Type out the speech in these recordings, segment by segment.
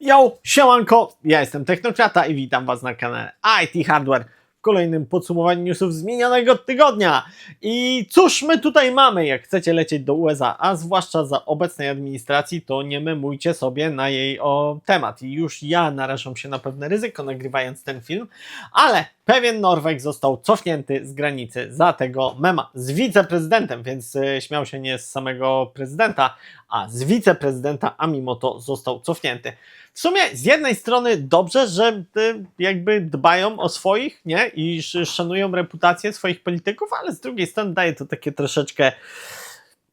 Yo, siemanko, ja jestem Technokrata i witam Was na kanale IT Hardware w kolejnym podsumowaniu newsów z minionego tygodnia. I cóż my tutaj mamy, jak chcecie lecieć do USA, a zwłaszcza za obecnej administracji, to nie memujcie sobie na jej o temat. I już ja narażam się na pewne ryzyko nagrywając ten film, ale pewien Norweg został cofnięty z granicy za tego mema z wiceprezydentem, więc e, śmiał się nie z samego prezydenta, a z wiceprezydenta, a mimo to został cofnięty. W sumie z jednej strony dobrze, że jakby dbają o swoich, nie? I sz- szanują reputację swoich polityków, ale z drugiej strony daje to takie troszeczkę,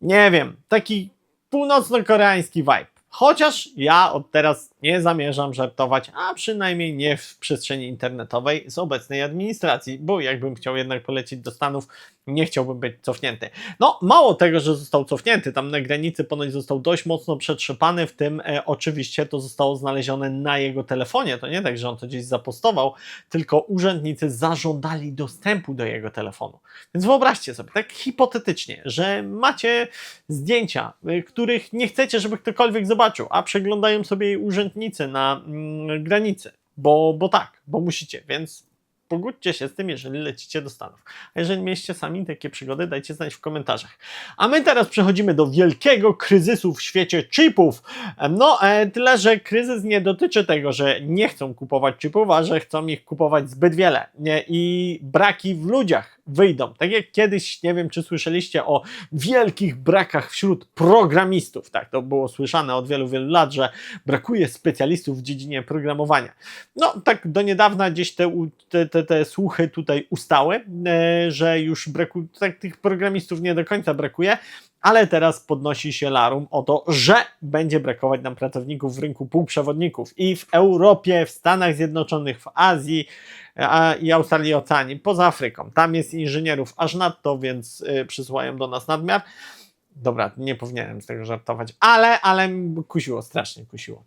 nie wiem, taki północno-koreański vibe. Chociaż ja od teraz nie zamierzam żartować, a przynajmniej nie w przestrzeni internetowej z obecnej administracji, bo jakbym chciał jednak polecieć do Stanów, nie chciałbym być cofnięty. No, mało tego, że został cofnięty, tam na granicy ponoć został dość mocno przetrzepany, w tym e, oczywiście to zostało znalezione na jego telefonie. To nie tak, że on to gdzieś zapostował, tylko urzędnicy zażądali dostępu do jego telefonu. Więc wyobraźcie sobie, tak hipotetycznie, że macie zdjęcia, y, których nie chcecie, żeby ktokolwiek zobaczył, a przeglądają sobie je urzędnicy na mm, granicy, bo, bo tak, bo musicie, więc pogódźcie się z tym, jeżeli lecicie do Stanów. A jeżeli mieliście sami takie przygody, dajcie znać w komentarzach. A my teraz przechodzimy do wielkiego kryzysu w świecie chipów. No, e, tyle, że kryzys nie dotyczy tego, że nie chcą kupować chipów, a że chcą ich kupować zbyt wiele. I braki w ludziach wyjdą. Tak jak kiedyś, nie wiem czy słyszeliście o wielkich brakach wśród programistów. Tak, to było słyszane od wielu, wielu lat, że brakuje specjalistów w dziedzinie programowania. No, tak do niedawna gdzieś te, te, te, te słuchy tutaj ustały, e, że już braku, tak, tych programistów nie do końca brakuje, ale teraz podnosi się larum o to, że będzie brakować nam pracowników w rynku półprzewodników i w Europie, w Stanach Zjednoczonych, w Azji a, i Australii i Oceanii, poza Afryką. Tam jest inżynierów aż nadto, więc y, przysyłają do nas nadmiar. Dobra, nie powinienem z tego żartować, ale, ale kusiło, strasznie kusiło.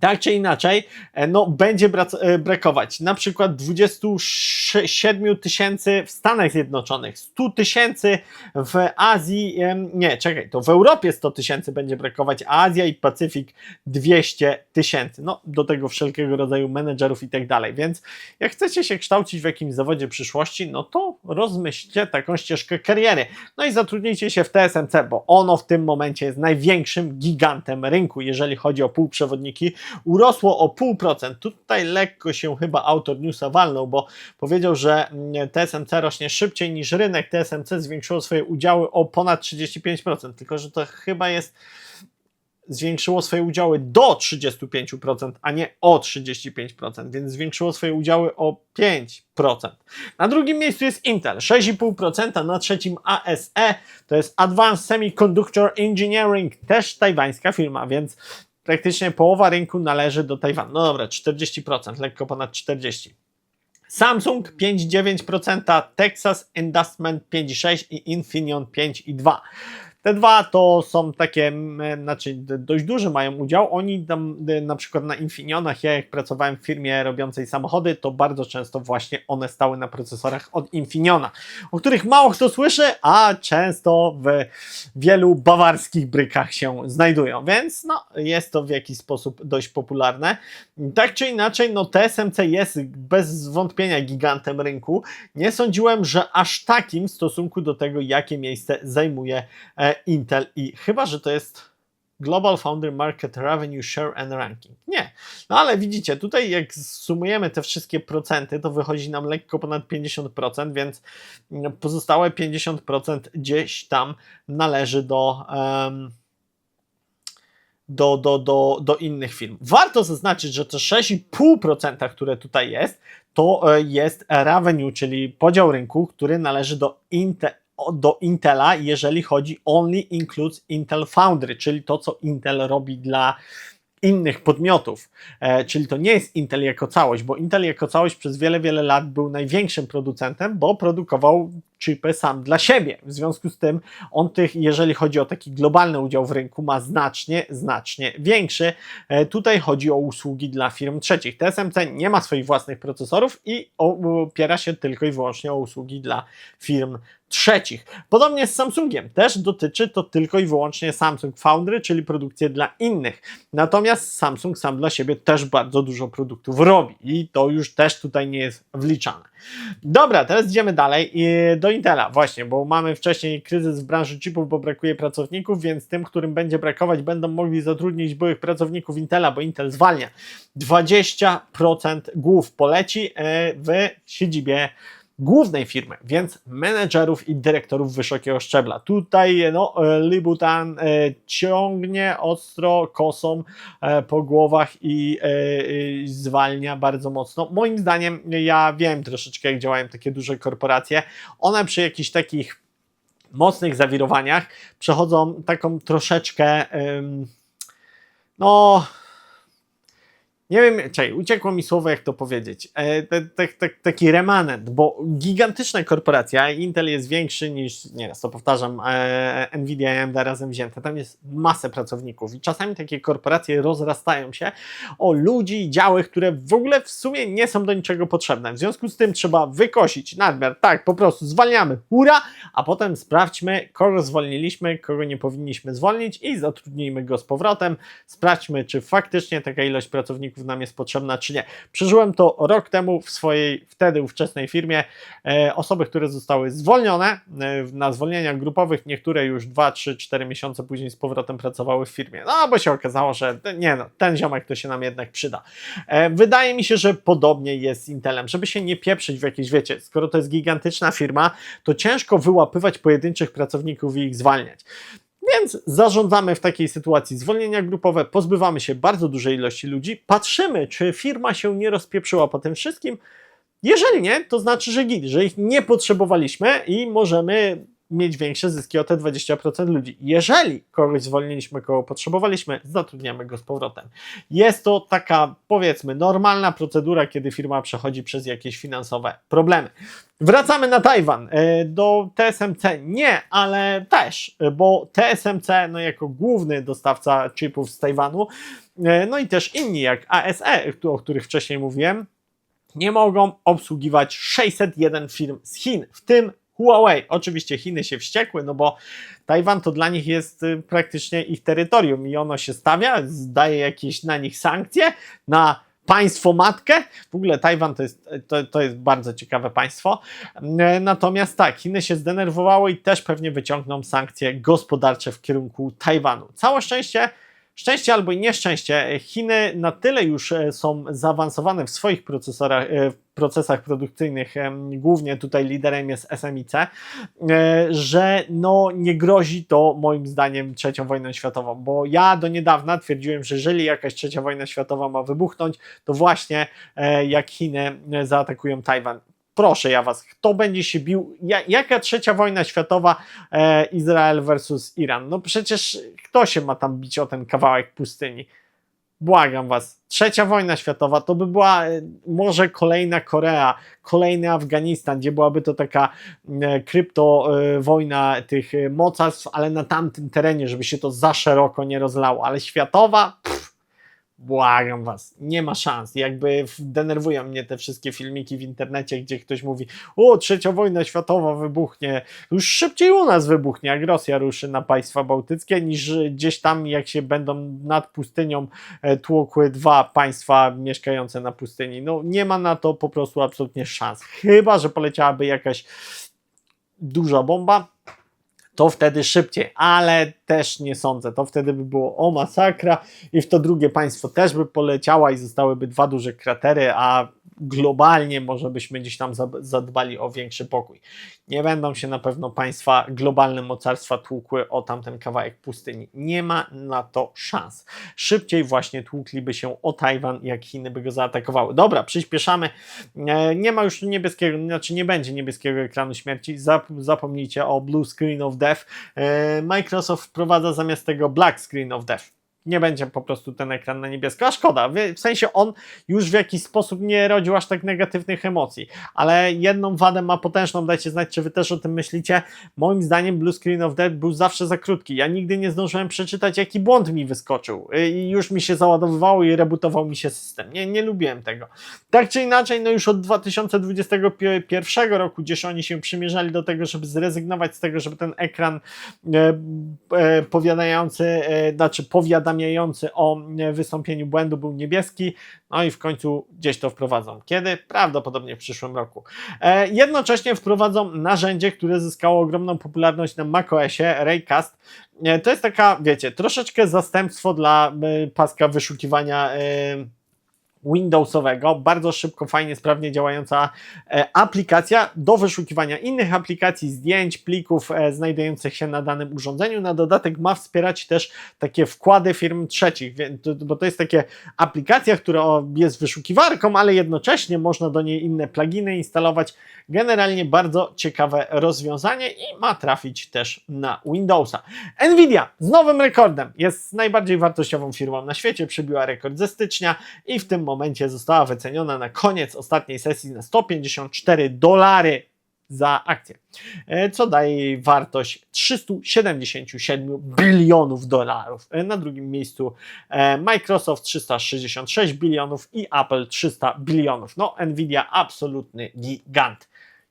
Tak czy inaczej, e, no, będzie e, brakować na przykład 27 tysięcy w Stanach Zjednoczonych, 100 tysięcy w Azji, nie, czekaj, to w Europie 100 tysięcy będzie brakować, a Azja i Pacyfik 200 tysięcy. No, do tego wszelkiego rodzaju menedżerów i tak dalej. Więc jak chcecie się kształcić w jakimś zawodzie przyszłości, no to rozmyślcie taką ścieżkę kariery. No i zatrudnijcie się w TSMC, bo ono w tym momencie jest największym gigantem rynku, jeżeli chodzi o półprzewodniki. Urosło o pół procent. Tutaj lekko się chyba autor newsa walnął, bo powiedział, że mm, TSMC rośnie szybciej niż rynek. TSMC zwiększyło swoje udziały o ponad 35%, tylko że to chyba jest zwiększyło swoje udziały do 35%, a nie o 35%, więc zwiększyło swoje udziały o 5%. Na drugim miejscu jest Intel, 6,5%, na trzecim ASE, to jest Advanced Semiconductor Engineering, też tajwańska firma, więc praktycznie połowa rynku należy do Tajwanu. No dobra, 40%, lekko ponad 40%. Samsung 5,9%, Texas Investment 5,6% i Infineon 5,2%. Te dwa to są takie, znaczy dość duży mają udział. Oni tam na przykład na Infineonach, ja jak pracowałem w firmie robiącej samochody, to bardzo często właśnie one stały na procesorach od Infineona, o których mało kto słyszy, a często w wielu bawarskich brykach się znajdują, więc no, jest to w jakiś sposób dość popularne. Tak czy inaczej, no TSMC jest bez wątpienia gigantem rynku. Nie sądziłem, że aż takim w stosunku do tego, jakie miejsce zajmuje e, Intel i chyba, że to jest Global Founder Market Revenue Share and Ranking. Nie. No ale widzicie, tutaj jak sumujemy te wszystkie procenty, to wychodzi nam lekko ponad 50%, więc pozostałe 50% gdzieś tam należy do. em, do, do, do, do innych firm. Warto zaznaczyć, że te 6,5%, które tutaj jest, to e, jest revenue, czyli podział rynku, który należy do, Inte, o- do Intela, jeżeli chodzi only includes Intel Foundry, czyli to, co Intel robi dla innych podmiotów, e, czyli to nie jest Intel jako całość, bo Intel jako całość przez wiele, wiele lat był największym producentem, bo produkował chipy sam dla siebie. W związku z tym on tych, jeżeli chodzi o taki globalny udział w rynku, ma znacznie, znacznie większy. E, Tutaj chodzi o usługi dla firm trzecich. TSMC nie ma swoich własnych procesorów i opiera się tylko i wyłącznie o usługi dla firm trzecich. Podobnie z Samsungiem, też dotyczy to tylko i wyłącznie Samsung Foundry, czyli produkcję dla innych. Natomiast Samsung sam dla siebie też bardzo dużo produktów robi i to już też tutaj nie jest wliczane. Dobra, teraz idziemy dalej i do Intela właśnie, bo mamy wcześniej kryzys w branży chipów, bo brakuje pracowników, więc tym, którym będzie brakować, będą mogli zatrudnić byłych pracowników Intela, bo Intel zwalnia. 20% głów poleci e, w siedzibie głównej firmy, więc menedżerów i dyrektorów wysokiego szczebla. Tutaj no, e, Libutan e, ciągnie ostro kosą e, po głowach i zwalnia bardzo mocno. Moim zdaniem, ja wiem troszeczkę, jak działają takie duże korporacje, one przy jakichś takich mocnych zawirowaniach przechodzą taką troszeczkę no nie wiem, czekaj, uciekło mi słowo, jak to powiedzieć. E, te, te, te, taki remanent, bo gigantyczna korporacja, Intel jest większy niż, nie raz to powtarzam, e, Nvidia i AMD razem wzięte, tam jest masę pracowników i czasami takie korporacje rozrastają się o ludzi i działy, które w ogóle w sumie nie są do niczego potrzebne. W związku z tym trzeba wykosić nadmiar, tak, po prostu zwalniamy, hura, a potem sprawdźmy, kogo zwolniliśmy, kogo nie powinniśmy zwolnić i zatrudnijmy go z powrotem. Sprawdźmy, czy faktycznie taka ilość pracowników nam jest potrzebna, czy nie. Przeżyłem to rok temu w swojej wtedy ówczesnej firmie. E, osoby, które zostały zwolnione e, na zwolnieniach grupowych, niektóre już 2, 3, 4 miesiące później z powrotem pracowały w firmie. No bo się okazało, że nie no, ten ziomek to się nam jednak przyda. E, wydaje mi się, że podobnie jest z Intelem, żeby się nie pieprzyć w jakieś, wiecie, skoro to jest gigantyczna firma, to ciężko wyłapywać pojedynczych pracowników i ich zwalniać. Więc zarządzamy w takiej sytuacji zwolnienia grupowe, pozbywamy się bardzo dużej ilości ludzi, patrzymy, czy firma się nie rozpieprzyła po tym wszystkim. Jeżeli nie, to znaczy, że git, że ich nie potrzebowaliśmy i możemy mieć większe zyski o te 20% ludzi. Jeżeli kogoś zwolniliśmy, kogo potrzebowaliśmy, zatrudniamy go z powrotem. Jest to taka, powiedzmy, normalna procedura, kiedy firma przechodzi przez jakieś finansowe problemy. Wracamy na Tajwan. E, do TSMC nie, ale też, bo TSMC, no jako główny dostawca chipów z Tajwanu, e, no i też inni jak ASE, o których wcześniej mówiłem, nie mogą obsługiwać 601 firm z Chin, w tym Huawei. Oczywiście Chiny się wściekły, no bo Tajwan to dla nich jest y, praktycznie ich terytorium i ono się stawia, zdaje jakieś na nich sankcje, na państwo matkę. W ogóle Tajwan to jest, to, to jest bardzo ciekawe państwo. E, natomiast tak, Chiny się zdenerwowały i też pewnie wyciągną sankcje gospodarcze w kierunku Tajwanu. Całe szczęście Szczęście albo nieszczęście, Chiny na tyle już e, są zaawansowane w swoich procesorach, e, procesach produkcyjnych, głównie tutaj liderem jest SMIC, e, że no nie grozi to moim zdaniem trzecią wojną światową, bo ja do niedawna twierdziłem, że jeżeli jakaś trzecia wojna światowa ma wybuchnąć, to właśnie jak Chiny zaatakują Tajwan proszę ja was, kto będzie się bił? jaka trzecia wojna światowa e, Izrael versus Iran? No przecież kto się ma tam bić o ten kawałek pustyni? Błagam was, trzecia wojna światowa to by była e, może kolejna Korea, kolejny Afganistan, gdzie byłaby to taka e, krypto e, wojna tych mocarstw, ale na tamtym terenie, żeby się to za szeroko nie rozlało, ale światowa. Pff, Błagam was, nie ma szans. Jakby denerwują mnie te wszystkie filmiki w internecie, gdzie ktoś mówi: O, trzecia wojna światowa wybuchnie. Już szybciej u nas wybuchnie, jak Rosja ruszy na państwa bałtyckie, niż gdzieś tam, jak się będą nad pustynią e, tłukły dwa państwa mieszkające na pustyni. No, nie ma na to po prostu absolutnie szans. Chyba, że poleciałaby jakaś duża bomba, to wtedy szybciej, ale też nie sądzę. To wtedy by było o masakra i w to drugie państwo też by poleciała i zostałyby dwa duże kratery, a globalnie może byśmy gdzieś tam zadbali o większy pokój. Nie będą się na pewno państwa globalne mocarstwa tłukły o tamten kawałek pustyni. Nie ma na to szans. Szybciej właśnie tłukliby się o Tajwan, jak Chiny by go zaatakowały. Dobra, przyspieszamy. E, nie ma już niebieskiego, znaczy nie będzie niebieskiego ekranu śmierci. Zapomnijcie o blue screen of death. E, Microsoft wprowadza zamiast tego black screen of death nie będzie po prostu ten ekran na niebiesko, a szkoda, w sensie on już w jakiś sposób nie rodził aż tak negatywnych emocji, ale jedną wadę ma potężną, dajcie znać, czy wy też o tym myślicie, moim zdaniem Blue Screen of Death był zawsze za krótki, ja nigdy nie zdążyłem przeczytać, jaki błąd mi wyskoczył y, i już mi się załadowywało i rebootował mi się system, nie, nie lubiłem tego. Tak czy inaczej, no już od 2021 roku, gdzieś oni się przymierzali do tego, żeby zrezygnować z tego, żeby ten ekran e, e, powiadający, e, znaczy powiadamiający o e, wystąpieniu błędu był niebieski, no i w końcu gdzieś to wprowadzą. Kiedy? Prawdopodobnie w przyszłym roku. E, jednocześnie wprowadzą narzędzie, które zyskało ogromną popularność na macOSie, Raycast. E, to jest taka, wiecie, troszeczkę zastępstwo dla paska wyszukiwania Windowsowego, bardzo szybko, fajnie, sprawnie działająca e, aplikacja do wyszukiwania innych aplikacji, zdjęć, plików e, znajdujących się na danym urządzeniu. Na dodatek ma wspierać też takie wkłady firm trzecich, bo to jest takie aplikacja, która jest wyszukiwarką, ale jednocześnie można do niej inne pluginy instalować. Generalnie bardzo ciekawe rozwiązanie i ma trafić też na Windowsa. Nvidia z nowym rekordem jest najbardziej wartościową firmą na świecie, przybiła rekord ze stycznia i w tym momencie została wyceniona na koniec ostatniej sesji na 154 dolary za akcję, e, co daje jej wartość 377 bilionów dolarów. E, Na drugim miejscu e, Microsoft 366 bilionów i Apple 300 bilionów. No, Nvidia absolutny gigant.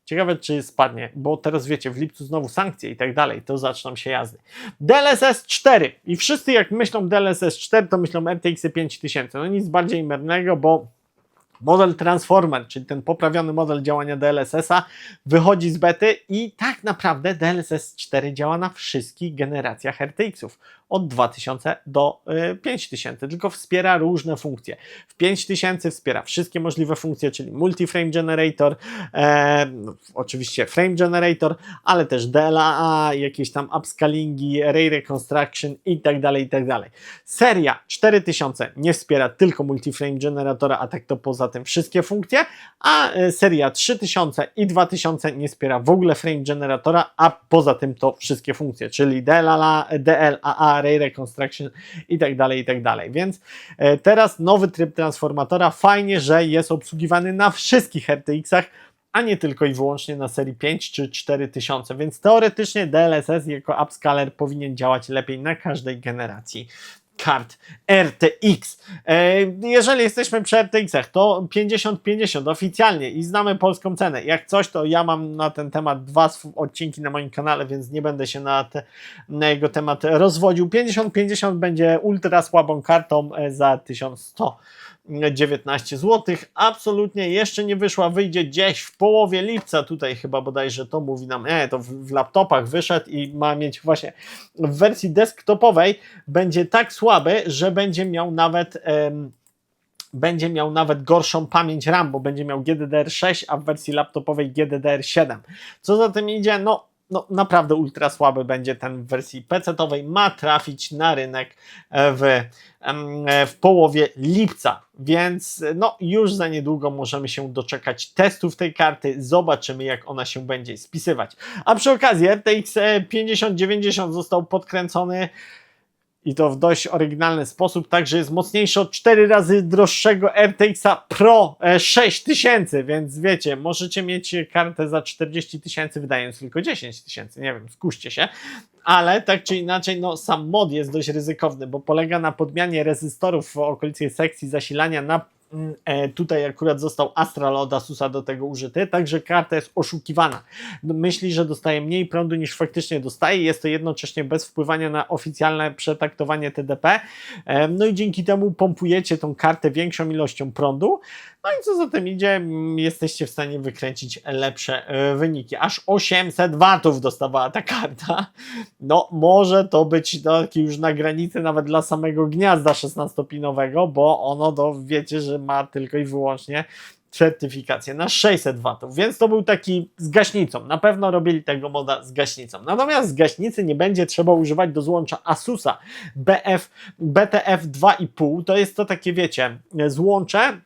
Ciekawe, czy spadnie, bo teraz wiecie, w lipcu znowu sankcje i tak dalej, to zaczną się jazdy. DLSS 4 i wszyscy jak myślą DLSS 4, to myślą RTX 5000. No nic bardziej miernego, bo model Transformer, czyli ten poprawiony model działania DLSS-a, wychodzi z bety i tak naprawdę DLSS 4 działa na wszystkich generacjach RTX-ów od 2000 do y, 5000, tylko wspiera różne funkcje. W 5000 wspiera wszystkie możliwe funkcje, czyli Multi-Frame Generator, e, no, oczywiście Frame Generator, ale też DLA, jakieś tam upscalingi, Ray Reconstruction i tak dalej, i tak dalej. Seria 4000 nie wspiera tylko Multi-Frame Generatora, a tak to poza tym wszystkie funkcje, a e, seria 3000 i 2000 nie wspiera w ogóle Frame Generatora, a poza tym to wszystkie funkcje, czyli DLA, DLAA, Ray Reconstruction i tak dalej, i tak dalej. Więc e, teraz nowy tryb transformatora, fajnie, że jest obsługiwany na wszystkich RTX-ach, a nie tylko i wyłącznie na serii 5 czy 4000, więc teoretycznie DLSS jako upscaler powinien działać lepiej na każdej generacji kart RTX. E, Jeżeli jesteśmy przy RTX-ach, to 50-50 oficjalnie i znamy polską cenę. Jak coś, to ja mam na ten temat dwa odcinki na moim kanale, więc nie będę się na, te, na jego temat rozwodził. 50-50 będzie ultra słabą kartą e, za 1100. 19 zł. Absolutnie jeszcze nie wyszła, wyjdzie gdzieś w połowie lipca. Tutaj chyba bodajże to mówi nam, nie, to w, w laptopach wyszedł i ma mieć właśnie w wersji desktopowej będzie tak słaby, że będzie miał nawet. em, będzie miał nawet gorszą pamięć RAM, bo będzie miał GDDR6, a w wersji laptopowej GDDR7. Co za tym idzie, no, no naprawdę ultra słaby będzie ten w wersji PC-owej. Ma trafić na rynek e, w, e, w połowie lipca, więc no już za niedługo możemy się doczekać testów tej karty. Zobaczymy, jak ona się będzie spisywać. A przy okazji RTX e, 5090 został podkręcony i to w dość oryginalny sposób, także jest mocniejszy od 4 razy droższego RTX-a Pro e, 6000, więc wiecie, możecie mieć kartę za 40 tysięcy, wydając tylko 10 tysięcy, nie wiem, skuście się, ale tak czy inaczej, no sam mod jest dość ryzykowny, bo polega na podmianie rezystorów w okolicy sekcji zasilania na e, Tutaj akurat został Astral od Asusa do tego użyty, także karta jest oszukiwana. Myśli, że dostaje mniej prądu niż faktycznie dostaje. Jest to jednocześnie bez wpływania na oficjalne przetaktowanie TDP. E, No i dzięki temu pompujecie tą kartę większą ilością prądu. No i co za tym idzie, jesteście w stanie wykręcić lepsze e, wyniki. Aż 800 watów dostawała ta karta. No, może to być taki już na granicy nawet dla samego gniazda 16-pinowego, bo ono, to wiecie, że ma tylko i wyłącznie certyfikację na 600 watów, więc to był taki z gaśnicą. Na pewno robili tego moda z gaśnicą. Natomiast z gaśnicy nie będzie trzeba używać do złącza Asusa BF, BTF 2,5. To jest to takie, wiecie, złącze,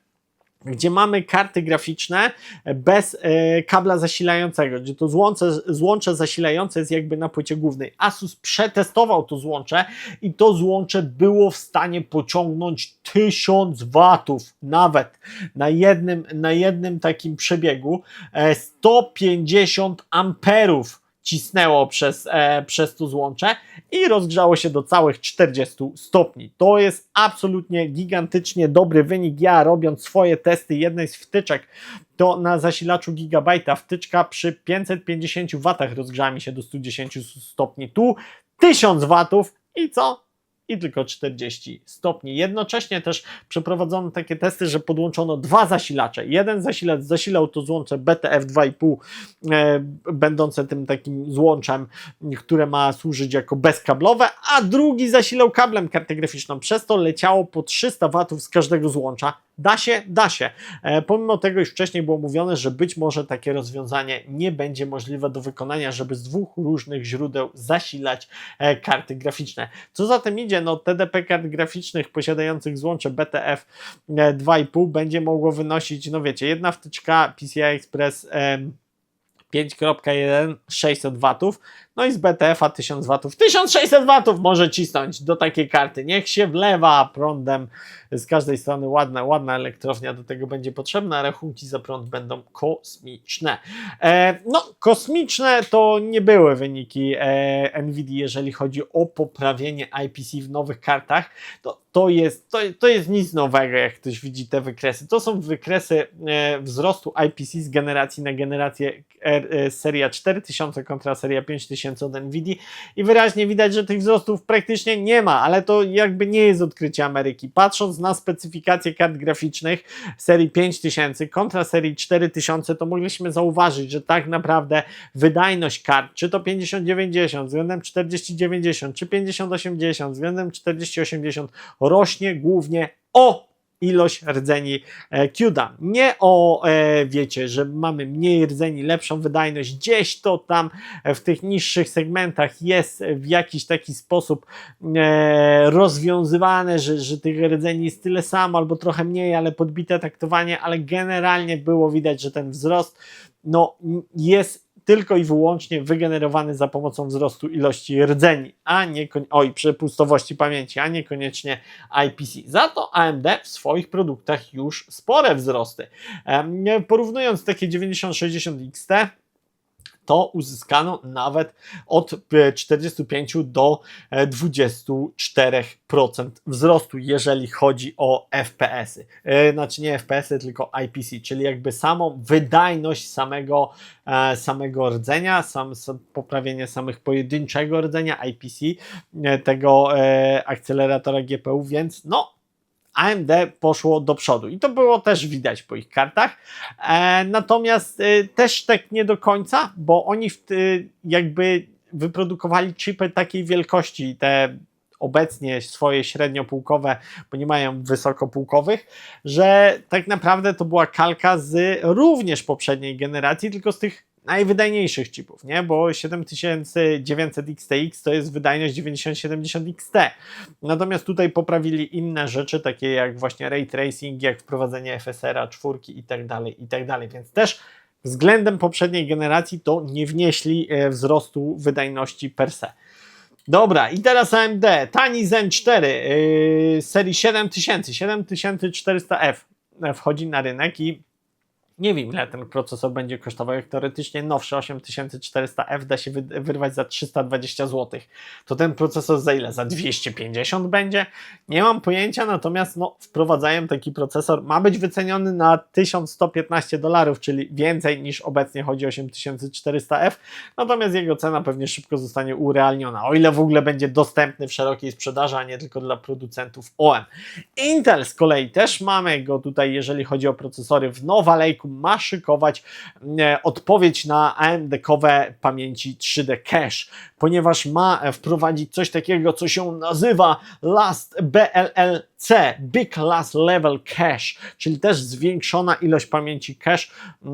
gdzie mamy karty graficzne bez e, kabla zasilającego, gdzie to złącze, złącze zasilające jest jakby na płycie głównej. Asus przetestował to złącze i to złącze było w stanie pociągnąć 1000 watów nawet na jednym, na jednym takim przebiegu, e, 150 amperów cisnęło przez, e, przez to złącze i rozgrzało się do całych 40 stopni. To jest absolutnie gigantycznie dobry wynik. Ja robiąc swoje testy jednej z wtyczek, to na zasilaczu Gigabajta wtyczka przy 550 W rozgrzała mi się do 110 stopni. Tu 1000 W i co? I tylko 40 stopni. Jednocześnie też przeprowadzono takie testy, że podłączono dwa zasilacze. Jeden zasilacz zasilał to złącze BTF 2,5, e, będące tym takim złączem, które ma służyć jako bezkablowe, a drugi zasilał kablem kartę graficzną. Przez to leciało po 300 watów z każdego złącza. Da się, da się. E, pomimo tego już wcześniej było mówione, że być może takie rozwiązanie nie będzie możliwe do wykonania, żeby z dwóch różnych źródeł zasilać e, karty graficzne. Co za tym idzie, no TDP kart graficznych posiadających złącze BTF 2,5 będzie mogło wynosić, no wiecie, jedna wtyczka PCI Express 5.1 600 watów, no i z BTF-a 1000 watów. 1600 watów może cisnąć do takiej karty. Niech się wlewa prądem z każdej strony. Ładna, ładna elektrownia do tego będzie potrzebna. Rachunki za prąd będą kosmiczne. E, no, kosmiczne to nie były wyniki e, NVIDIA, jeżeli chodzi o poprawienie IPC w nowych kartach. To, to, jest, to, to jest nic nowego, jak ktoś widzi te wykresy. To są wykresy e, wzrostu IPC z generacji na generację e, seria 4000 kontra seria 5000 tysięcy od Nvidia i wyraźnie widać, że tych wzrostów praktycznie nie ma, ale to jakby nie jest odkrycie Ameryki. Patrząc na specyfikację kart graficznych serii 5000 kontra serii 4000, to mogliśmy zauważyć, że tak naprawdę wydajność kart, czy to 5090 względem 4090, czy 5080 względem 4080 rośnie głównie o ilość rdzeni e, QDA. Nie o, e, wiecie, że mamy mniej rdzeni, lepszą wydajność, gdzieś to tam w tych niższych segmentach jest w jakiś taki sposób e, rozwiązywane, że, że tych rdzeni jest tyle samo albo trochę mniej, ale podbite taktowanie, ale generalnie było widać, że ten wzrost no, jest tylko i wyłącznie wygenerowany za pomocą wzrostu ilości rdzeni, a nie oj, przepustowości pamięci, a niekoniecznie IPC. Za to AMD w swoich produktach już spore wzrosty. Porównując takie 9060 XT to uzyskano nawet od 45 e, do 24% e, wzrostu, jeżeli chodzi o FPS-y. E, znaczy nie FPS-y, tylko IPC, czyli jakby samą wydajność samego, samego rdzenia, sam, poprawienie samych pojedynczego rdzenia IPC, tego akceleratora GPU, więc no AMD poszło do przodu i to było też widać po ich kartach. E, natomiast e, też tak nie do końca, bo oni w, e, jakby wyprodukowali chipy takiej wielkości, te obecnie swoje średniopółkowe, bo nie mają wysokopółkowych, że tak naprawdę to była kalka z również poprzedniej generacji, tylko z tych najwydajniejszych chipów, nie? bo 7900 XTX to jest wydajność 9070 XT. Natomiast tutaj poprawili inne rzeczy, takie jak właśnie ray tracing, jak wprowadzenie FSR-a, czwórki i tak dalej, i tak dalej. Więc też względem poprzedniej generacji to nie wnieśli e, wzrostu wydajności per se. Dobra, i teraz AMD, tani Zen 4 yy, serii 7000, 7400F wchodzi na rynek i nie wiem, ile ten procesor będzie kosztował. Jak teoretycznie nowszy 8400F da się wyrwać za 320 zł. To ten procesor za ile? Za 250 będzie? Nie mam pojęcia, natomiast no, wprowadzają taki procesor. Ma być wyceniony na 1115 dolarów, czyli więcej niż obecnie chodzi 8400F. Natomiast jego cena pewnie szybko zostanie urealniona. O ile w ogóle będzie dostępny w szerokiej sprzedaży, a nie tylko dla producentów OM. Intel z kolei też mamy go tutaj, jeżeli chodzi o procesory w Nova Lake ma szykować e, odpowiedź na AMD-kowe pamięci 3D Cache, ponieważ ma wprowadzić coś takiego, co się nazywa Last BLLC, Big Last Level Cache, czyli też zwiększona ilość pamięci cache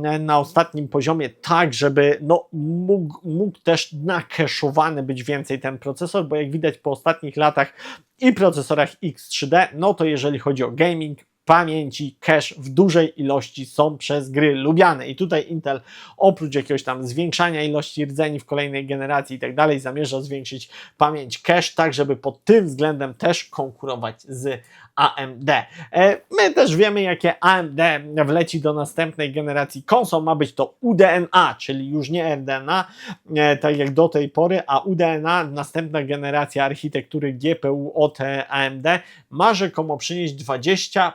e, na ostatnim poziomie, tak żeby no, mógł, mógł też nakeszowany być więcej ten procesor, bo jak widać po ostatnich latach i procesorach X3D, no to jeżeli chodzi o gaming, pamięci cache w dużej ilości są przez gry lubiane. I tutaj Intel oprócz jakiegoś tam zwiększania ilości rdzeni w kolejnej generacji i tak dalej, zamierza zwiększyć pamięć cache, tak żeby pod tym względem też konkurować z AMD. E, My też wiemy, jakie AMD wleci do następnej generacji konsol. Ma być to UDNA, czyli już nie RDNA, e, tak jak do tej pory, a UDNA, następna generacja architektury GPU od e, AMD, ma rzekomo przynieść 20%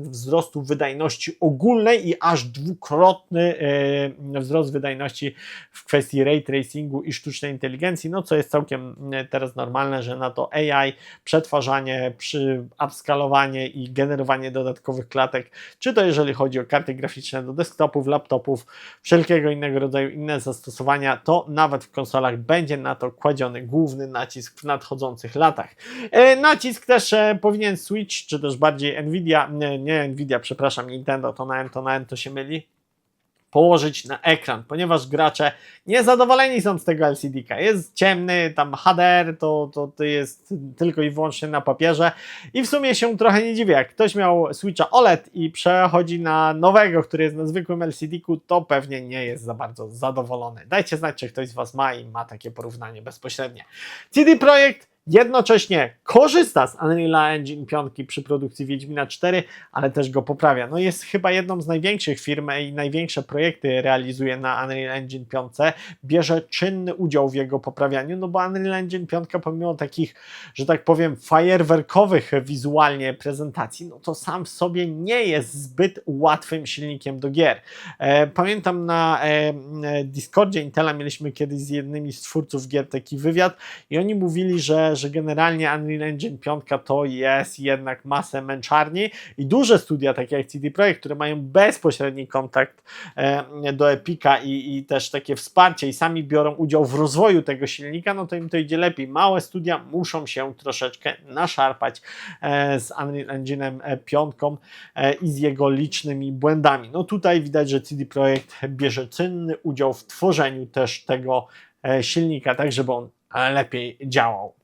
wzrostu wydajności ogólnej i aż dwukrotny wzrost wydajności w kwestii ray tracingu i sztucznej inteligencji, no co jest całkiem teraz normalne, że na to AI, przetwarzanie, przy upskalowanie i generowanie dodatkowych klatek, czy to jeżeli chodzi o karty graficzne do desktopów, laptopów, wszelkiego innego rodzaju inne zastosowania, to nawet w konsolach będzie na to kładziony główny nacisk w nadchodzących latach. E, nacisk też e, powinien Switch, czy też bardziej Nvidia, nie, nie Nvidia, przepraszam, Nintendo, to na M, to na M, to się myli, położyć na ekran, ponieważ gracze niezadowoleni są z tego LCD-ka. Jest ciemny, tam HDR to, to, to jest tylko i wyłącznie na papierze i w sumie się trochę nie dziwię. Jak ktoś miał Switcha OLED i przechodzi na nowego, który jest na zwykłym LCD-ku, to pewnie nie jest za bardzo zadowolony. Dajcie znać, czy ktoś z Was ma i ma takie porównanie bezpośrednie. CD Projekt jednocześnie korzysta z Unreal Engine 5 przy produkcji Wiedźmina 4, ale też go poprawia. No jest chyba jedną z największych firm i największe projekty realizuje na Unreal Engine 5, bierze czynny udział w jego poprawianiu, no bo Unreal Engine 5 pomimo takich, że tak powiem, fajerwerkowych wizualnie prezentacji, no to sam w sobie nie jest zbyt łatwym silnikiem do gier. E, pamiętam na e, e, Discordzie Intela mieliśmy kiedyś z jednymi z twórców gier taki wywiad i oni mówili, że, że generalnie Unreal Engine 5 to jest jednak masę męczarni i duże studia, takie jak CD Projekt, które mają bezpośredni kontakt e, do Epika i, i też takie wsparcie i sami biorą udział w rozwoju tego silnika, no to im to idzie lepiej. Małe studia muszą się troszeczkę naszarpać e, z Unreal Engine'em 5 e, i z jego licznymi błędami. No tutaj widać, że CD Projekt bierze czynny udział w tworzeniu też tego silnika, tak żeby on lepiej działał.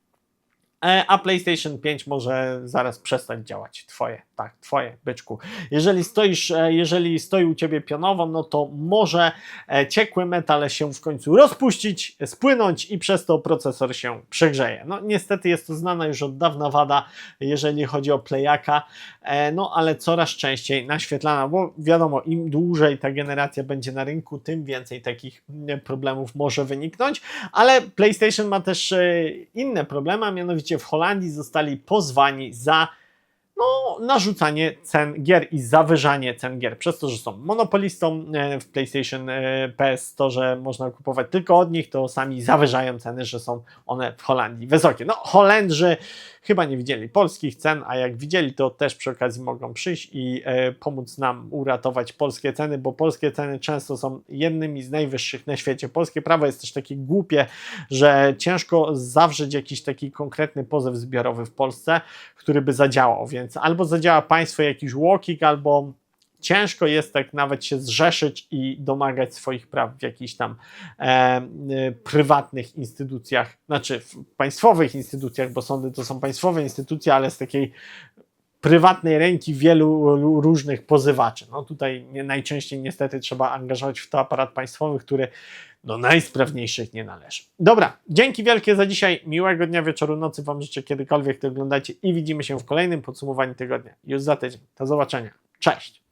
E, A PlayStation 5 może zaraz przestać działać. Twoje, tak, twoje, byczku. Jeżeli stoisz, e, jeżeli stoi u ciebie pionowo, no to może e, ciekły metal się w końcu rozpuścić, spłynąć i przez to procesor się przegrzeje. No niestety jest to znana już od dawna wada, jeżeli chodzi o Playaka, e, no ale coraz częściej naświetlana, bo wiadomo, im dłużej ta generacja będzie na rynku, tym więcej takich mm, problemów może wyniknąć, ale PlayStation ma też inne problemy, a mianowicie w Holandii zostali pozwani za no, narzucanie cen gier i zawyżanie cen gier. Przez to, że są monopolistą e, w PlayStation e, PS, to, że można kupować tylko od nich, to sami zawyżają ceny, że są one w Holandii wysokie. No, Holendrzy chyba nie widzieli polskich cen, a jak widzieli, to też przy okazji mogą przyjść i e, pomóc nam uratować polskie ceny, bo polskie ceny często są jednymi z najwyższych na świecie. Polskie prawo jest też takie głupie, że ciężko zawrzeć jakiś taki konkretny pozew zbiorowy w Polsce, który by zadziałał, więc albo zadziała państwo jakiś walking, albo ciężko jest tak nawet się zrzeszyć i domagać swoich praw w jakichś tam e, e, prywatnych instytucjach, znaczy w państwowych instytucjach, bo sądy to są państwowe instytucje, ale z takiej prywatnej ręki wielu lu- różnych pozywaczy. No tutaj najczęściej niestety trzeba angażować w to aparat państwowy, który do najsprawniejszych nie należy. Dobra, dzięki wielkie za dzisiaj. Miłego dnia, wieczoru, nocy Wam życzę kiedykolwiek to oglądacie i widzimy się w kolejnym podsumowaniu tygodnia. Już za tydzień. Do zobaczenia. Cześć!